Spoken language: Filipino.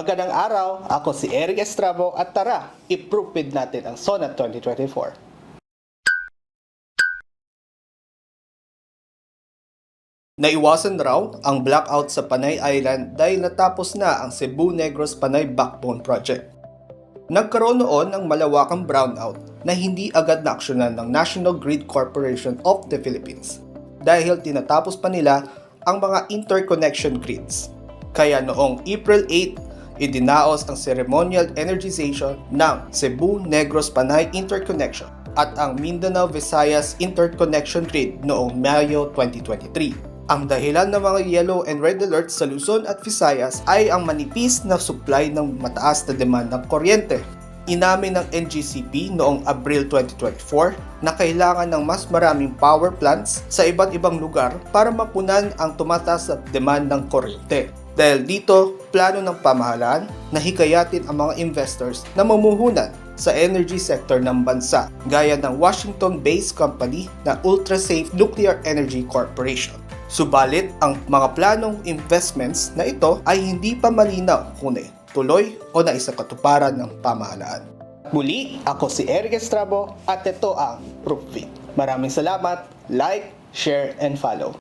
Magandang araw, ako si Eric Estrabo at tara, i-proof natin ang SONA 2024. Naiwasan raw ang blackout sa Panay Island dahil natapos na ang Cebu Negros Panay Backbone Project. Nagkaroon noon ng malawakang brownout na hindi agad naaksyonan ng National Grid Corporation of the Philippines dahil tinatapos pa nila ang mga interconnection grids. Kaya noong April 8, idinaos ang ceremonial energization ng Cebu Negros Panay Interconnection at ang Mindanao Visayas Interconnection Grid noong Mayo 2023. Ang dahilan ng mga yellow and red alerts sa Luzon at Visayas ay ang manipis na supply ng mataas na demand ng kuryente. Inamin ng NGCP noong Abril 2024 na kailangan ng mas maraming power plants sa iba't ibang lugar para mapunan ang tumataas na demand ng kuryente. Dahil dito, plano ng pamahalaan na hikayatin ang mga investors na mamuhunan sa energy sector ng bansa gaya ng Washington-based company na Ultrasafe Nuclear Energy Corporation. Subalit, ang mga planong investments na ito ay hindi pa malinaw kung tuloy o na isa katuparan ng pamahalaan. Muli, ako si Eric Estrabo at ito ang Proof Maraming salamat, like, share, and follow.